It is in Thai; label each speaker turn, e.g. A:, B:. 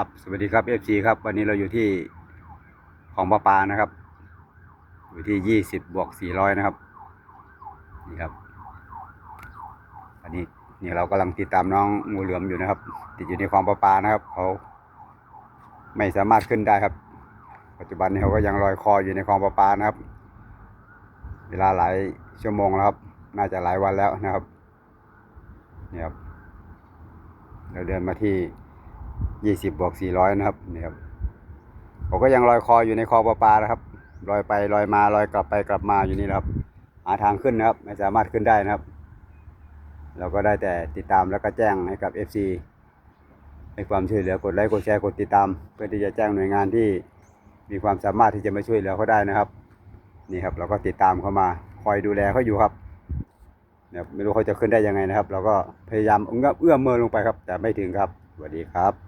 A: ครับสวัสดีครับ FC ครับ วันนี้เราอยู่ที่ของปลาปานะครับ อยู่ที่ยี่สิบบวกสี่ร้อยนะครับ นี่ครับ อันนี้นี่เรากำลังติดตามน้องงูเหลือมอยู่นะครับ ติดอยู่ในคลองปลาปานะครับ เขาไม่สามารถขึ้นได้ครับ ปัจจุบันนี้เขาก็ยังลอยคออยู่ในคลองปลาปานะครับ เวลาหลายชั่วโมงแล้วครับ น่าจะหลายวันแล้วนะครับนี่ครับเราเดินมาที่ ยี่สิบบวกสี่ร้อยนะครับนี่ครับผมก็ยังลอยคออยู่ในคอปลาปลานะครับลอยไปลอยมาลอยกลับไปกลับมาอยู่นี่นะครับ หาทางขึ้นนะครับ ไม่สามารถขึ้นได้นะครับ เราก็ได้แต่ติดตามแล้วก็แจ้งให้กับ FC ให้ความช่วยเหลือกดไลค์กดแชร์กดติดตาม เพื่อที่จะแจ้งหน่วยงานที่มีความสามารถที่จะมาช่วยเหลือเขาได้นะครับ นี่ครับ เราก็ติดตามเขามาคอยดูแลเขาอยู่ครับเนี่ยไม่รู้เขาจะขึ้นได้ยังไงนะครับ เราก็พยายามเอื้อมเอื้อมมือลงไปครับ แต่ไม่ถึงครับสวัสดีครับ